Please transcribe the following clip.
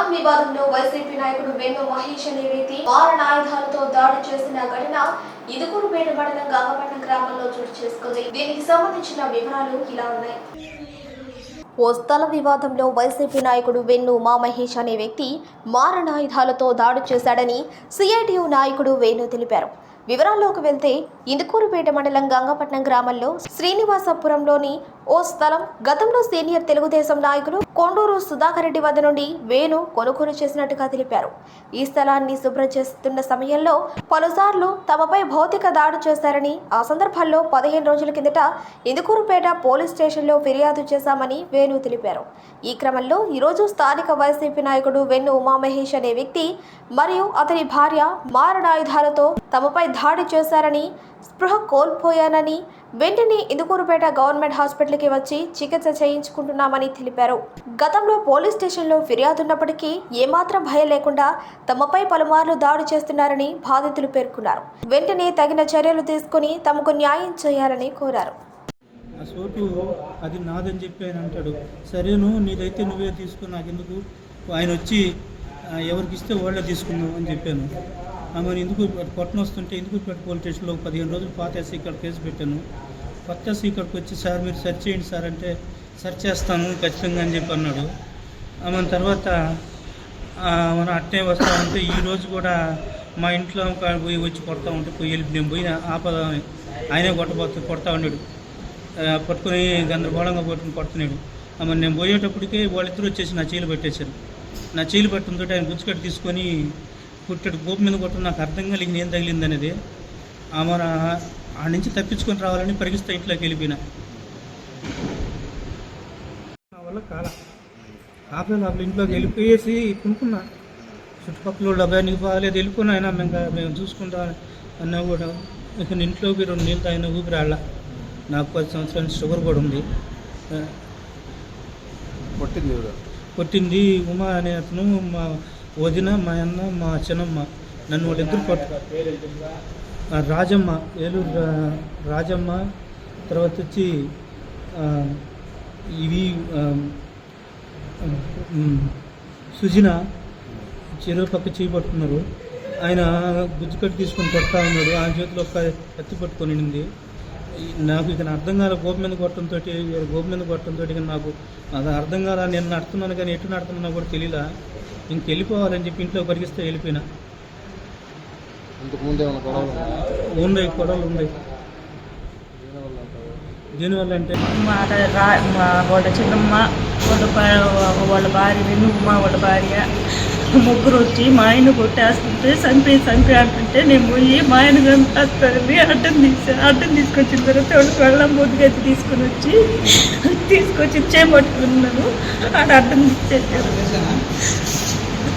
స్థలం వివాదంలో వైసీపీ నాయకుడు వెన్ను మహేష్ అనే వ్యక్తి మారణాయుధాలతో దాడి చేసిన ఘటన ఇదుకూరుపేట మండలం గంగపట్నం గ్రామంలో చోటు చేసుకుంది. దీనికి సంబంధించిన వివరాలు ఇలా ఉన్నాయి. ఓ స్థల వివాదంలో వైసీపీ నాయకుడు వెన్ను మా మహేష్ అనే వ్యక్తి మారణాయుధాలతో దాడి చేశాడని సిఐటియు నాయకుడు వేణు తెలిపారు. వివరాల్లోకి వెళ్తే ఇందుకూరుపేట మండలం గంగపట్నం గ్రామంలో శ్రీనివాసపురంలోని ఓ స్థలం గతంలో సీనియర్ తెలుగుదేశం నాయకులు కొండూరు సుధాకర్ రెడ్డి వద్ద నుండి వేణు కొనుగోలు చేసినట్టుగా తెలిపారు. ఈ స్థలాన్ని శుభ్రం చేస్తున్న సమయంలో పలుసార్లు తమపై భౌతిక దాడి చేశారని ఆ సందర్భంలో పదిహేను రోజుల కిందట ఇందుకూరుపేట పోలీస్ స్టేషన్లో ఫిర్యాదు చేశామని వేణు తెలిపారు. ఈ క్రమంలో ఈరోజు స్థానిక వైసీపీ నాయకుడు వెన్ను ఉమామహేష్ అనే వ్యక్తి మరియు అతని భార్య మారణాయుధాలతో తమపై దాడి చేశారని స్పృహ కోల్పోయానని వెంటనే ఇందుకూరుపేట గవర్నమెంట్ హాస్పిటల్కి వచ్చి చికిత్స చేయించుకుంటున్నామని తెలిపారు. గతంలో పోలీస్ స్టేషన్లో ఫిర్యాదున్నప్పటికీ ఏమాత్రం భయం లేకుండా తమపై పలుమార్లు దాడి చేస్తున్నారని బాధితులు పేర్కొన్నారు. వెంటనే తగిన చర్యలు తీసుకుని తమకు న్యాయం చేయాలని కోరారు. ఆ అది నాదని చెప్పి ఆయన అంటాడు. సరేను నీదైతే నువ్వే తీసుకుని ఆయన వచ్చి ఎవరికి ఇస్తే వాళ్ళే తీసుకున్నావు అని చెప్పాను. ఆమె ఎందుకు పట్టణం వస్తుంటే ఎందుకు పెట్టి పోలీస్ స్టేషన్లో పదిహేను రోజులు పాత ఎస్సీ ఇక్కడ కేసు పెట్టాను. కొత్త ఎస్సీ ఇక్కడికి వచ్చి సార్ మీరు సెర్చ్ చేయండి సార్ అంటే సెర్చ్ చేస్తాను ఖచ్చితంగా అని చెప్పి అన్నాడు. ఆమె తర్వాత ఆ, అట్టే వస్తామంటే ఈ రోజు కూడా మా ఇంట్లో పోయి వచ్చి కొడతా ఉంటే పోయి వెళ్ళి నేను పోయి ఆపద ఆయనే కొట్టబోతు కొడతా ఉన్నాడు పట్టుకుని పట్టుకొని గందరగోళంగా పట్టుకుని కొడుతున్నాడు. ఆమె నేను పోయేటప్పటికే వాళ్ళిద్దరూ వచ్చేసి నా చీలు పెట్టేశారు. నా చీలు పట్టినతో ఆయన గుచ్చుకట్టు తీసుకొని కుట్టాడు గోపు మీద కొట్టడం. నాకు అర్థం కలిగింది ఏం తగిలింది అనేది. ఆ మన ఆ నుంచి తప్పించుకొని రావాలని పరిగిస్తా ఇంట్లోకి వెళ్ళిపోయినా. నా వల్ల కాల. ఆపలే ఆపలే ఇంట్లోకి వెళ్ళిపోయేసి కొనుక్కున్నా. చుట్టుపక్కల వాళ్ళు అబ్బాయి నీకు బాగాలేదు వెళ్ళిపోయినా అయినా మేము మేము చూసుకుంటా అన్నా కూడా. ఇక ఇంట్లోకి రెండు నీళ్ళు తాగిన ఊపిరి ఆళ్ళ నాకు పది సంవత్సరాల షుగర్ కూడా ఉంది. కొట్టింది కొట్టింది ఉమా అనే అతను. మా వదిన మా అన్న మా చిన్నమ్మ నన్ను వాళ్ళిద్దరు పట్టు రాజమ్మ ఏలూరు రాజమ్మ తర్వాత వచ్చి ఇవి సుజిన చెరువు పక్క చేయి పట్టుకున్నారు. ఆయన గుజ్జుకట్టు తీసుకొని కొడతా ఉన్నాడు. ఆయన చేతిలో ఒక కత్తి పట్టుకొని ఉంది నాకు ఇక అర్థం కాల గోపు మీద కొట్టడంతో గోపు మీద కొట్టడంతో నాకు అది అర్థం కాల నేను నడుతున్నాను కానీ ఎటు నడుతున్నా కూడా తెలియలా. ఇంక వెళ్ళిపోవాలని చెప్పి ఇంట్లో పరిగిస్తే వెళ్ళిపోయినా. ఉన్నాయా? గొడవలు ఉన్నాయి. దేనివల్ల అంటే? మా వాళ్ళ చిన్నమ్మ వాళ్ళ వాళ్ళ భార్య వెన్నుమ్మ వాళ్ళ భార్య ముగ్గురు వచ్చి మా ఆయన కొట్టేస్తుంటే చంపి చంపి అంటుంటే నేను పోయి మా ఆయన చంపేస్తారని అడ్డం తీసా అడ్డం తీసుకొచ్చిన తర్వాత వాళ్ళు వెళ్ళం బొద్దుగైతే తీసుకొని వచ్చి తీసుకొచ్చి చేపట్టుకున్నాను ఆడ అడ్డం తీసేసారు